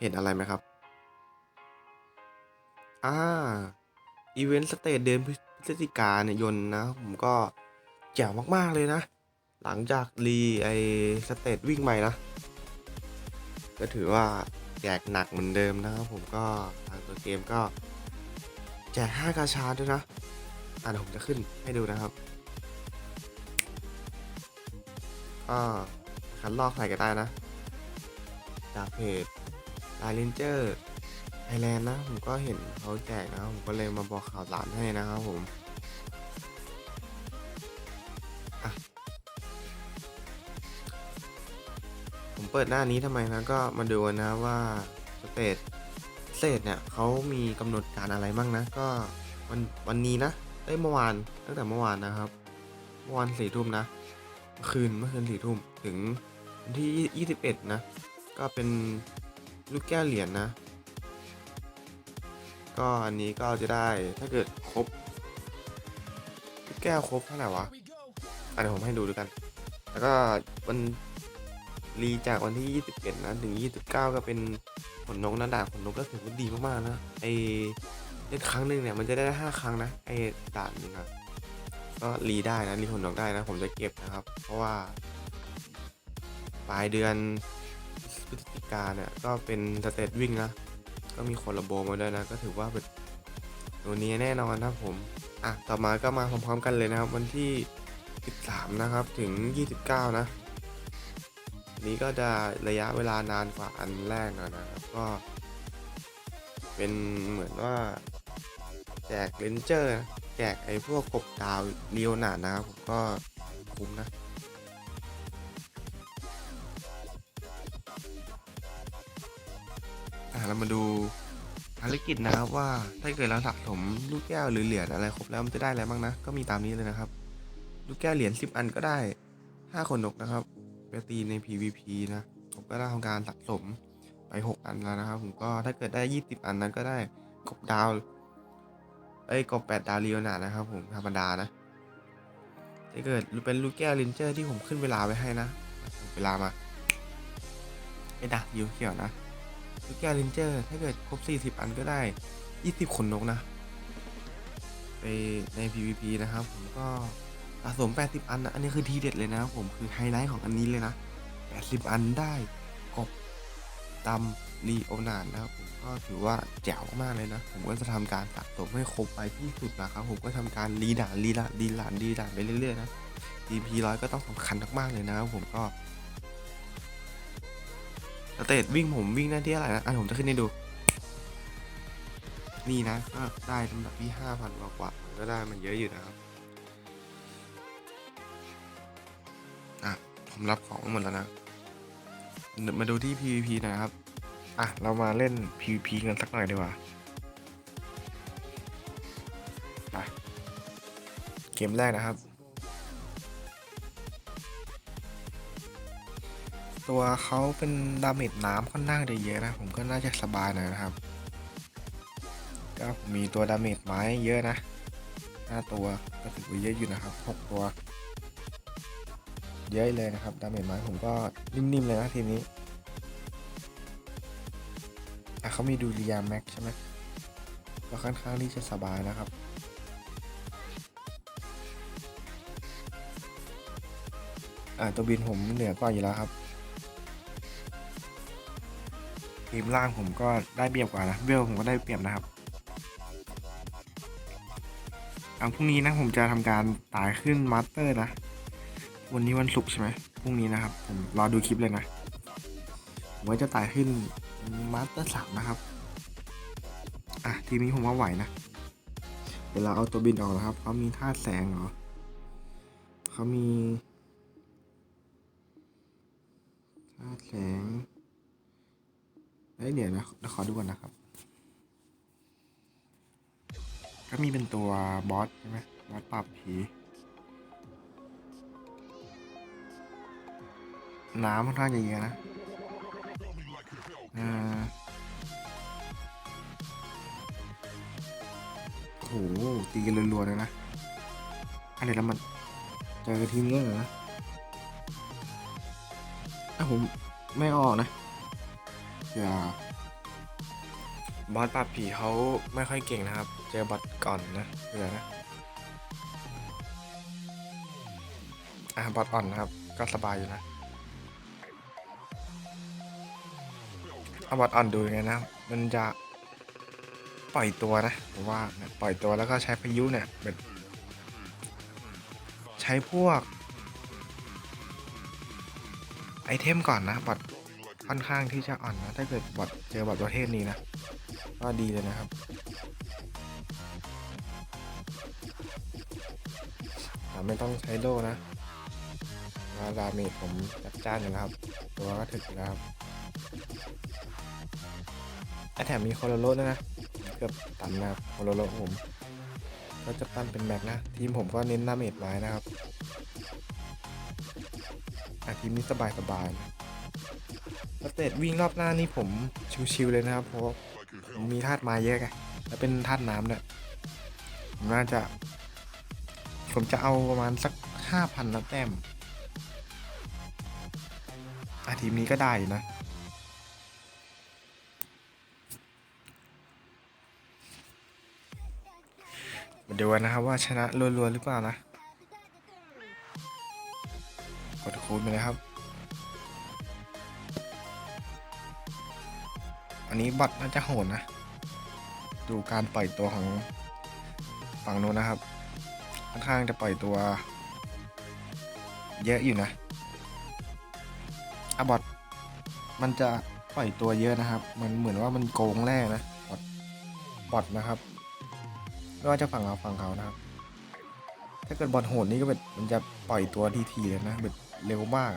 เห็นอะไรไหมครับ อ่า อีเวนต์สเตทเดือนพฤศจิกาเนี่ยยนนะ ผมก็แจ๋วมากๆเลยนะ หลังจากรีไอสเตทวิ่งใหม่นะ ก็ถือว่าแจกหนักเหมือนเดิมนะครับผมก็ทางตัวเกมก็ แจก 5 กาชาด้วยนะ อ่าเดี๋ยวผมจะขึ้นให้ดูนะครับก็คันลอกใส่ก็ได้นะ จากเพจ ไลน์เลนเจอร์ไทยแลนด์นะ ผมก็เห็นเขาแจกนะครับผมก็เลยมาบอกข่าวสารให้นะครับผมผมเปิดหน้านี้ทำไมนะก็มาดูนะว่าสเตทเศษเนี่ยเขามีกำหนดการอะไรบ้างนะ ก็วันวันนี้นะเอ้ยเมื่อวานตั้งแต่เมื่อวานนะครับเมื่อวานสี่ทุ่มนะ คืนเมื่อคืนสี่ทุ่มถึงวันที่ยี่สิบเอ็ดนะ ก็เป็น ลูกแก้วเหรียญนะ ก็อันนี้ก็จะได้ถ้าเกิดครบ ลูกแก้วครบเท่าไหร่วะอะเดี๋ยวผมให้ดูด้วยกัน แล้วก็วันรีจากวันที่ 21 นะ ถึง 29 ก็เป็นผลนกนะดานผลนกก็ถือว่าดีมากๆนะไอเล่นครั้งหนึ่งเนี่ยมันจะได้ 5 ครั้งนะไอดานหนึงนะก็รีได้นะรีผลนกได้นะ ผมจะเก็บนะครับ เพราะว่า ปลายเดือน พฤศจิกาเนี่ยก็เป็นสเตทวิ่งนะ ก็มีคนระโบมาด้วยนะ ก็ถือว่าเป็นตัวนี้แน่นอนนะผม อะ ต่อมาก็มาพร้อมๆกันเลยนะครับ วันที่ 13 นะครับ ถึง 29 นะ นี้ก็จะระยะเวลานานกว่าอันแรกหน่อยนะครับ ก็ เป็นเหมือนว่า แจกเลนเจอร์ แจกไอ้พวกกบดาวเรียวหนานะครับผมก็คุ้มนะ เรามาดูภารกิจนะครับว่าถ้าเกิดเราสะสมลูกแก้วหรือเหรียญอะไรครบแล้วมันจะได้อะไรบ้างนะ ก็มีตามนี้เลยนะครับ ลูกแก้วเหรียญ10 อันก็ได้5คนนกนะครับไปตีใน PVP นะ ผมก็ได้ทำการสะสมไป 6 อันแล้วนะครับ ผมก็ถ้าเกิดได้ 20 อันนั้นก็ได้กบดาวเอ้กบ8ดาวเรียวหนานะครับ ผมธรรมดานะถ้าเกิดเป็นลูกแก้วลินเจอร์ที่ผมขึ้นเวลาไว้ให้นะเวลามาไอ้ดักยิวเขียวนะ ลูกแก้วลินเจอร์ถ้าเกิดครบ 40 อันก็ได้ 20ขนนกนะ ไปใน PVP นะครับ ผมก็สะสม 80 อันนะ อันนี้คือทีเด็ดเลยนะผมคือไฮไลท์ของอันนี้เลยนะ 80 อันได้กบดำรีโอนานนะครับผมก็ถือว่าแจ๋วมากเลยนะ ผมก็จะทำการสะสมให้ครบไปที่สุดนะครับ ผมก็ทำการรีด่านรีด่านรีด่านรีด่านไปเรื่อยๆนะ DP ร้อยก็ต้องสำคัญมากๆเลยนะครับผมก็ สเตทวิ่งผมวิ่งได้ที่อะไรนะอะผมจะขึ้นให้ดู นี่นะก็ได้ลำดับที่ห้าพันกว่ากว่าก็ได้มันเยอะอยู่นะครับอะผมรับของหมดแล้วนะมาดูที่ PVP นะครับ อะ เรามาเล่น PVP กันสักหน่อยดีกว่าไปเกมแรกนะครับ ตัวเขาเป็นดาเมจน้ำค่อนข้างจะเยอะนะ ผมก็น่าจะสบายหน่อยนะครับ ก็มีตัวดาเมจไม้เยอะนะห้าตัวก็ถือว่าเยอะอยู่นะครับหกตัว เยอะเลยนะครับ ดาเมจไม้ผมก็นิ่มๆเลยนะทีนี้อะเขามีดูริยาแม็กใช่ไหมก็ค่อนข้างที่จะสบายนะครับอ่าตัวบินผมเหนือกว่าอยู่แล้วครับ ทีมล่างผมก็ได้เปรียบกว่านะเวลผมก็ได้เปรียบนะครับอันพรุ่งนี้นะผมจะทำการตายขึ้นมาสเตอร์นะ วันนี้วันศุกร์ใช่ไหมพรุ่งนี้นะครับ ผมรอดูคลิปเลยนะผมว่าจะตายขึ้นมาสเตอร์สามนะครับอะทีมนี้ผมว่าไหวนะเดี๋ยวเราเอาตัวบินออกแล้วครับเขามีท่าตุแสงเหรอเขามีท่าตุแสง เอ้ยเดี๋ยวนะเดี๋ยวขอดูก่อนนะครับ ก็มีเป็นตัวบอสใช่ไหมบอสปราบผี น้ำค่อนข้างจะเยอะนะอ่าโอ้โหตีกันรัวๆเลยนะอันนี้แล้วมันเจอทีมนี้เหรอนะอะผมไม่ออกนะ ยาบอสปราบผีเขาไม่ค่อยเก่งนะครับ เจอบอทก่อนนะเผื่อนะ อะบอทอ่อนนะครับ ก็สบายอยู่นะเอาบอทอ่อนดูยังไงนะ มันจะปล่อยตัวนะผมว่าเนี่ยปล่อยตัวแล้วก็ใช้พายุเนี่ยแบบใช้พวก ไอเทมก่อนนะบอท ค่อนข้างที่จะอ่อนนะ ถ้าเกิดบอทเจอบอทประเทศนี้นะ ก็ดีเลยนะครับ ไม่ต้องใช้โล่นะว่าดาเมจผมจัดจ้านอยู่แล้วครับ ตัวก็ถึกอยู่แล้วครับไอแถมมีโคโลโลด้วยนะ เกือบตันนะครับโคโลโลผมก็จะปั้นเป็นแม็กนะ ทีมผมก็เน้นดาเมจไม้นะครับอะทีมนี้สบายสบายนะ สเตตวิ่งรอบหน้านี่ผมชิวๆเลยนะครับ เพราะผมมีธาตุม้เยอะไงแล้วเป็นธาตุน้ำเนี่ยผมน่าจะ ผมจะเอาประมาณสักห้าพันนะแต้มอะทีมนี้ก็ได้นะมาดูกันนะครับว่าชนะรัวๆหรือเปล่านะกดคูณไปเลยครับ นนี้บอทน่าจะโหดนะ ดูการปล่อยตัวของฝั่งโน้นนะครับ ค่อนข้างจะปล่อยตัว เยอะอยู่นะอบอทมันจะปล่อยตัวเยอะนะครับ มันเหมือนว่ามันโกงแร่นะบอทบอทนะครับไม่ว่าจะฝั่งเราฝั่งเขานะครับ ถ้าเกิดบอลโหดนี่ก็แบบมันจะปล่อยตัวทีๆเลยนะแบบเร็วมาก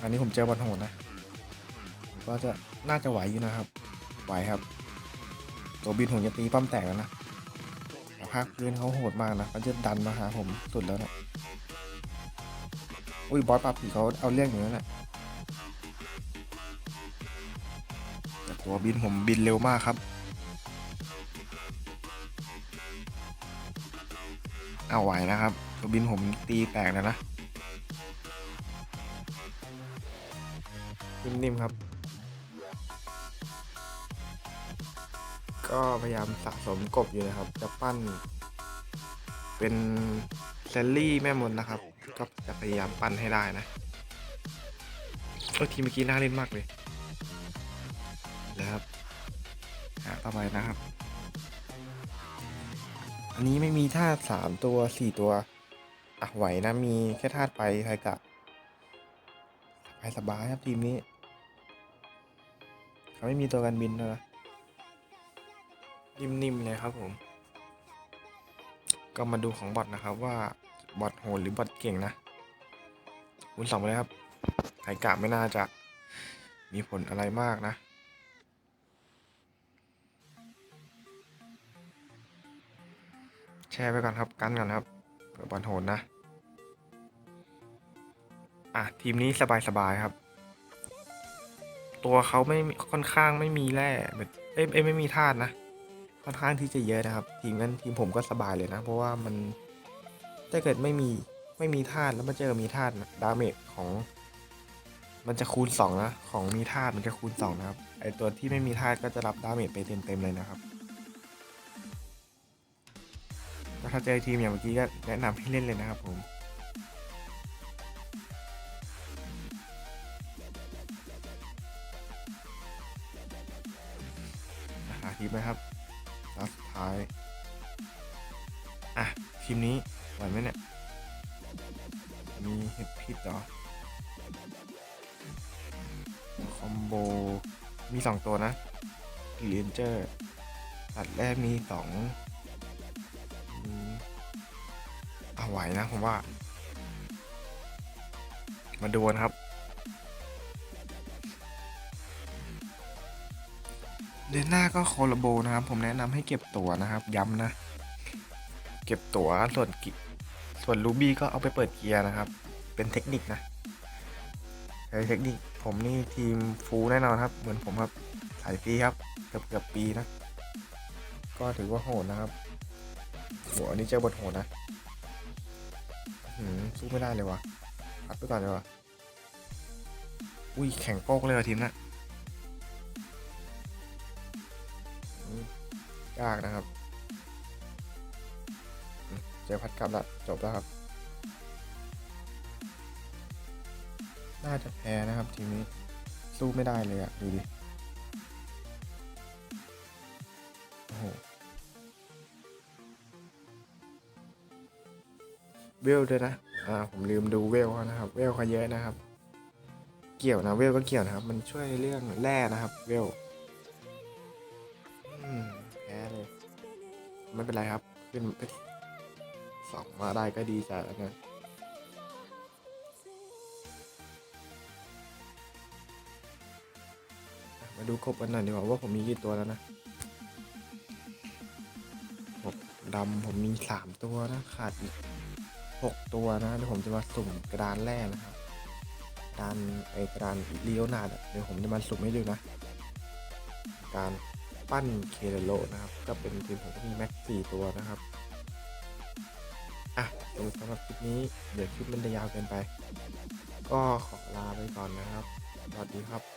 อันนี้ผมเจอบอลโหดนะ ก็จะน่าจะไหวอยู่นะครับ ไหวครับ ตัวบินผมจะตีป้อมแตกแล้วนะแต่ภาคพื้นเขาโหดมากนะเขาจะดันมาหาผมสุดแล้วนะอุ้ยบอสปราบผีเขาเอาเรื่องอยู่นั่นแหละแต่ตัวบินผมบินเร็วมากครับเอาไหวนะครับ ตัวบินผมตีแตกแล้วนะ นิ่มๆครับ ก็พยายามสะสมกบอยู่นะครับ จะปั้น เป็นเซลลี่แม่มดนะครับ ก็จะพยายามปั้นให้ได้นะโอ้ทีเมื่อกี้น่าเล่นมากเลยนะครับหาต่อไปนะครับ อันนี้ไม่มีธาตุสามตัวสี่ตัวอะไหวนะมีแค่ธาตุไฟไทกะสบายสบายครับทีมนี้เขาไม่มีตัวกันบินนะ นิ่มๆเลยครับผม ก็มาดูของบอทนะครับว่าบอทโหดหรือบอทเก่งนะคูณสองไปเลยครับไทกะไม่น่าจะมีผลอะไรมากนะ แชร์ไปก่อนครับกันก่อนครับเผื่อบอลโหดนะอะทีมนี้สบายๆครับ ตัวเขาไม่ค่อนข้างไม่มีแร่แบบเอ้ยไม่มีธาตุนะ ค่อนข้างที่จะเยอะนะครับ ทีมนั้นทีมผมก็สบายเลยนะ เพราะว่ามันถ้าเกิดไม่มีไม่มีธาตุแล้วมาเจอมีธาตุดาเมจของ มันจะคูณสองนะของมีธาตุมันจะคูณสองนะครับไอตัวที่ไม่มีธาตุก็จะรับดาเมจไปเต็มๆเลยนะครับถ้าเจอทีมอย่างเมื่อกี้ก็แนะนำให้เล่นเลยนะครับผมหาทีมนะครับ ท้าย อะ ทีมนี้ไหวไหมเนี่ย มีเห็ดพิษเหรอ คอมโบ มีสองตัวนะรีเอนเจอร์ตัดแรกมีสองเอาไหวนะผมว่า มาดูนะครับ เดือนหน้าก็โคลาโบนะครับ ผมแนะนำให้เก็บตั๋วนะครับ ย้ำนะ เก็บตั๋วส่วนกิส่วนรูบี้ก็เอาไปเปิดเกียร์นะครับ เป็นเทคนิคนะใช้เทคนิคผมนี่ทีมฟูลแน่นอนครับ เหมือนผมครับสายฟรีครับเกือบเกือบปีนะ ก็ถือว่าโหดนะครับหัวนี้เจอบทโหดนะหืมสู้ไม่ได้เลยวะพัดไปก่อนเลยวะอุ้ยแข่งโป๊กเลยวะทีมนะ ยากนะครับ เจอพัดกลับละจบแล้วครับ น่าจะแพ้นะครับทีมนี้ สู้ไม่ได้เลยอะดูดิ โอ้โหเวลด้วยนะ อ่า ผมลืมดูเวลนะครับ เวลเขาเยอะนะครับ เกี่ยวนะ เวลก็เกี่ยวนะครับ มันช่วยเรื่องแร่นะครับ เวล ไม่เป็นไรครับ ขึ้นไปสองมาได้ก็ดีใจแล้วนะมาดูกบกันหน่อยดีกว่าว่าผมมีกี่ตัวแล้วนะกบดำผมมีสามตัวนะขาดอีกหกตัวนะเดี๋ยวผมจะมาสุ่มกระดานแรกนะครับกระดานไอกระดานเลี้ยวนาดเดี๋ยวผมจะมาสุ่มให้ดูนะ การ ปั้นเคเรโลนะครับ ก็เป็นทีมผมก็มีแม็กสี่ตัวนะครับ อะสำหรับคลิปนี้ เดี๋ยวคลิปมันจะยาวเกินไป ก็ขอลาไปก่อนนะครับ สวัสดีครับ